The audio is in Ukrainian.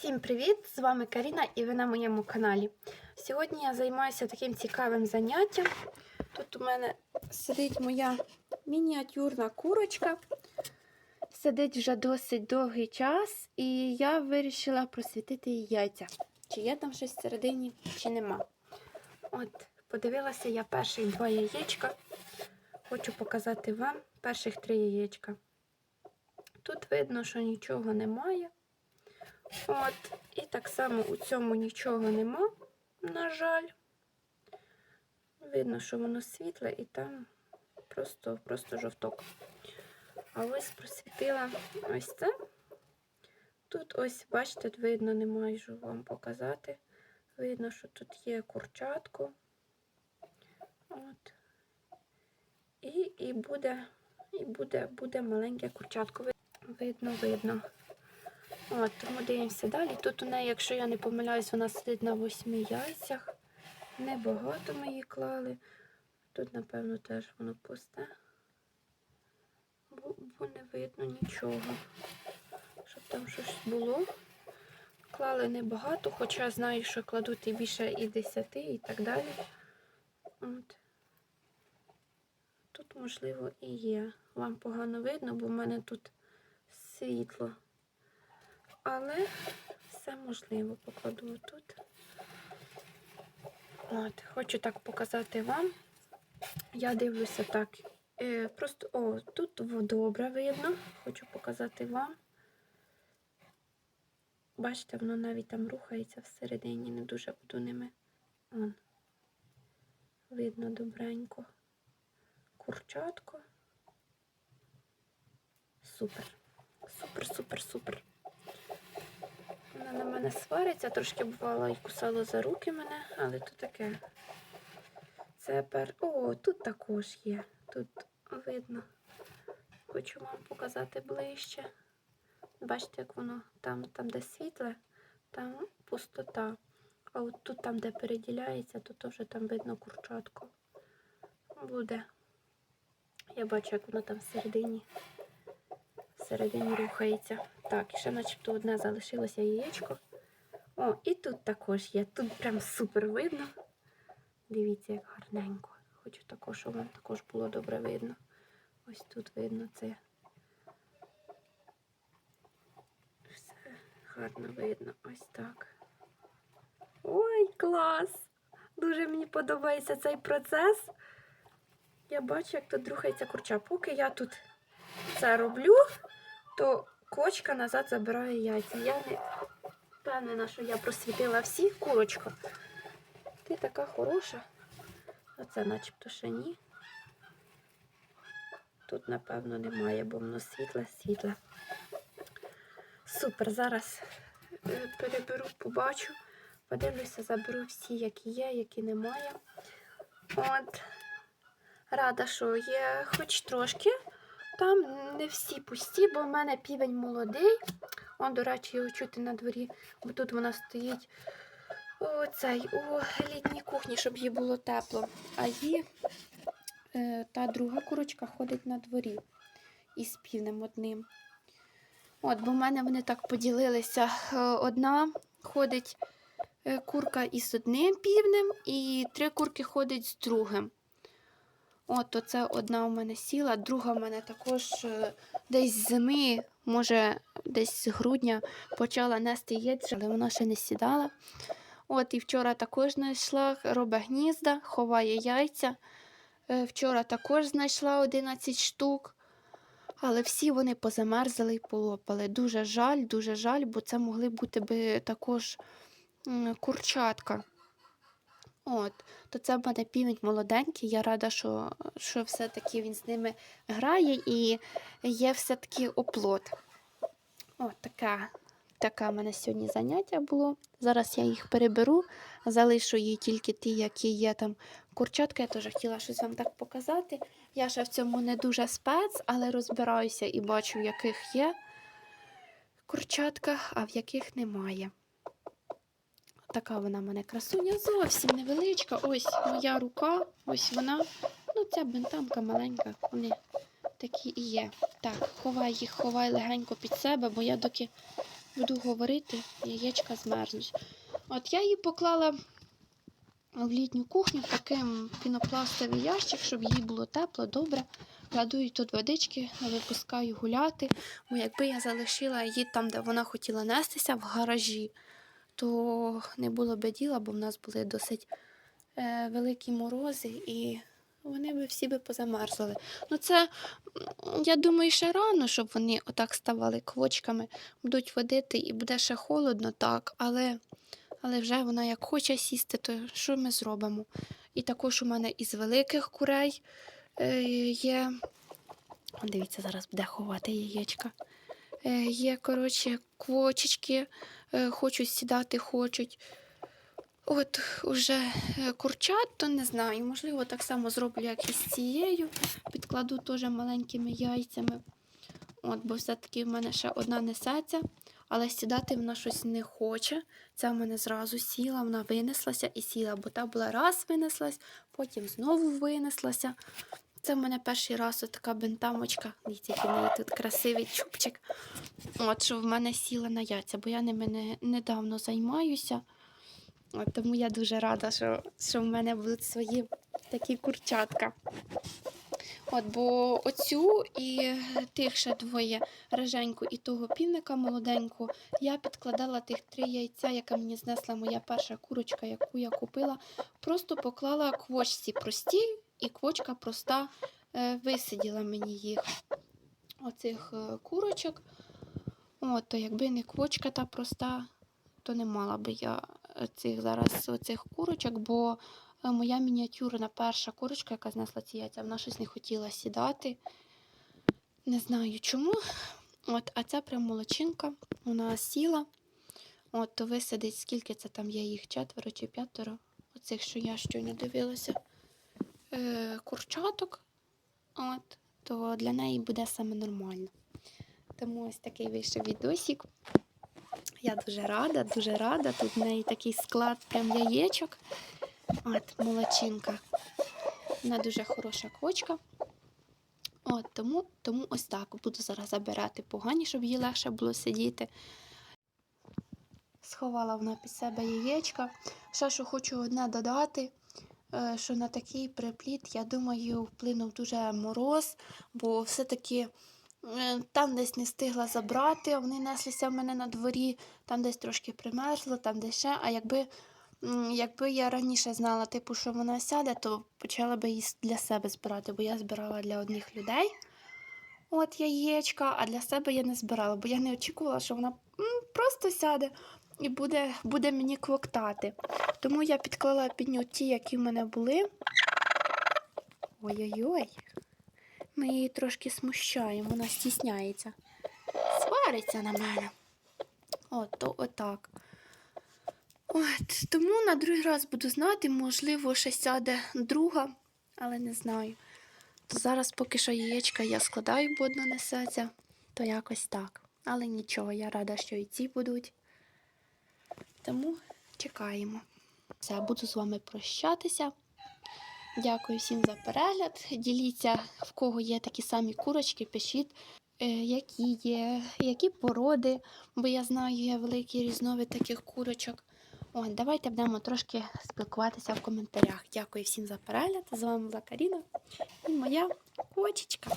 Всім привіт! З вами Каріна і ви на моєму каналі. Сьогодні я займаюся таким цікавим заняттям. Тут у мене сидить моя мініатюрна курочка. Сидить вже досить довгий час, і я вирішила просвітити їй яйця. Чи є там щось всередині, чи нема. От, подивилася я перших два яєчка. Хочу показати вам перших три яєчка. Тут видно, що нічого немає. От, і так само у цьому нічого нема, на жаль. Видно, що воно світле і там просто, просто жовток. А ось просвітила ось це. Тут ось, бачите, видно, не можу вам показати. Видно, що тут є курчатко. От. І, і буде, і буде, буде маленьке курчатко. Видно, видно. От, тому дивимося далі. Тут у неї, якщо я не помиляюсь, вона сидить на восьми яйцях. Небагато ми її клали. Тут, напевно, теж воно пусте. Бо, бо не видно нічого. Щоб там щось було. Клали небагато, хоча знаю, що кладуть і більше і десяти, і так далі. От. Тут, можливо, і є. Вам погано видно, бо в мене тут світло. Але все можливо покладу тут. От, хочу так показати вам. Я дивлюся так. Е, просто, о, тут добре видно. Хочу показати вам. Бачите, воно навіть там рухається всередині, не дуже буду ними. Вон. Видно добренько. Курчатко. Супер. Супер, супер, супер. Вона на мене свариться, трошки бувало і кусала за руки мене, але то таке. Це пер. О, тут також є. Тут видно. Хочу вам показати ближче. Бачите, як воно там, там де світле, там пустота. А от тут, там, де переділяється, то теж там видно курчатко. Буде. Я бачу, як воно там всередині. Всередині рухається. Так, і ще начебто одне залишилося яєчко. О, і тут також є. Тут прям супер видно. Дивіться, як гарненько. Хочу також, щоб вам також було добре видно. Ось тут видно це. Все гарно видно. Ось так. Ой, клас! Дуже мені подобається цей процес. Я бачу, як тут рухається курча. Поки я тут це роблю, то кочка назад забирає яйця. Я не впевнена, що я просвітила всі курочка. Ти така хороша. Оце начебто ще ні. Тут, напевно, немає, бо воно світле, світле. Супер, зараз е, переберу, побачу, подивлюся, заберу всі, які є, які немає. От. Рада, що є хоч трошки. Там не всі пусті, бо в мене півень молодий. Он, до речі, його чути на дворі, бо тут вона стоїть у цей, у літній кухні, щоб їй було тепло. А її е, та друга курочка ходить на дворі із півнем одним. От, бо в мене вони так поділилися. Е, Одна ходить е, курка із одним півнем, і три курки ходять з другим. От, то це одна у мене сіла, друга у мене також е, десь з зими, може, десь з грудня почала нести яйця, але вона ще не сідала. От і вчора також знайшла, робить гнізда, ховає яйця. Е, Вчора також знайшла 11 штук. Але всі вони позамерзли і полопали. Дуже жаль, дуже жаль, бо це могли бути би також курчатка. От, то це в мене півень молоденький. Я рада, що, що все-таки він з ними грає і є все-таки оплот. От таке, таке в мене сьогодні заняття було. Зараз я їх переберу, залишу їй тільки ті, які є там курчатка. Я теж хотіла щось вам так показати. Я ще в цьому не дуже спец, але розбираюся і бачу, в яких є курчатка, а в яких немає. Така вона в мене красуня, зовсім невеличка. Ось моя рука, ось вона. Ну, ця бентамка маленька, вони такі і є. Так, ховай їх, ховай легенько під себе, бо я доки буду говорити, яєчка змерзнуть. От я її поклала в літню кухню в такий пінопластовий ящик, щоб їй було тепло, добре. Кладу їй тут водички, випускаю гуляти. Бо якби я залишила її там, де вона хотіла нестися, в гаражі, то не було би діла, бо в нас були досить е, великі морози і вони би всі би позамерзли. Ну це, я думаю, ще рано, щоб вони отак ставали квочками, будуть водити і буде ще холодно, так, але, але вже вона як хоче сісти, то що ми зробимо? І також у мене із великих курей е, є. О, Дивіться, зараз буде ховати яєчка. Е, є, коротше, квочечки, хочуть сідати, хочуть. От уже е, курчат, то не знаю. Можливо, так само зроблю, як і з цією. Підкладу теж маленькими яйцями. От, бо все-таки в мене ще одна несеться, але сідати вона щось не хоче. Ця в мене зразу сіла, вона винеслася і сіла, бо та була раз винеслась, потім знову винеслася. Це в мене перший раз така бентамочка. Дивіться, який в неї тут красивий чубчик. От, що в мене сіла на яйця, бо я ними не, недавно займаюся. От, тому я дуже рада, що, що в мене будуть свої такі курчатка. От, бо оцю і тих ще двоє риженьку і того півника молоденьку, я підкладала тих три яйця, яке мені знесла моя перша курочка, яку я купила. Просто поклала квочці прості, і квочка проста е, висиділа мені їх. Оцих е, курочок. От, то якби не квочка та проста, то не мала би я цих зараз оцих курочок, бо е, моя мініатюрна перша курочка, яка знесла ці яйця, вона щось не хотіла сідати. Не знаю чому. От, а ця прям молодчинка, вона сіла. От, то висадить, скільки це там є їх четверо чи п'ятеро. Оцих, що я щойно дивилася. Е, курчаток. От, то для неї буде саме нормально. Тому ось такий вийшов відосик. Я дуже рада, дуже рада. Тут в неї такий склад прям яєчок. От, молодчинка. Вона дуже хороша квочка. От, тому, тому ось так. Буду зараз забирати погані, щоб їй легше було сидіти. Сховала вона під себе яєчка. Ще що хочу одне додати, що на такий припліт, я думаю, вплинув дуже мороз, бо все-таки е, там десь не встигла забрати, вони неслися в мене на дворі, там десь трошки примерзло, там десь ще. А якби, якби я раніше знала, типу, що вона сяде, то почала би її для себе збирати, бо я збирала для одних людей. От яєчка, а для себе я не збирала, бо я не очікувала, що вона просто сяде і буде, буде мені квоктати. Тому я підклала під нього ті, які в мене були. Ой-ой-ой. Ми її трошки смущаємо, вона стісняється. Свариться на мене. От, то отак. От, тому на другий раз буду знати, можливо, ще сяде друга, але не знаю. То зараз поки що яєчка я складаю, бо одна несеться, то якось так. Але нічого, я рада, що і ці будуть. Тому чекаємо. Все, буду з вами прощатися. Дякую всім за перегляд. Діліться, в кого є такі самі курочки, пишіть, е, які є, які породи, бо я знаю, є великий різновид таких курочок. О, давайте будемо трошки спілкуватися в коментарях. Дякую всім за перегляд. З вами була Каріна і моя кочечка.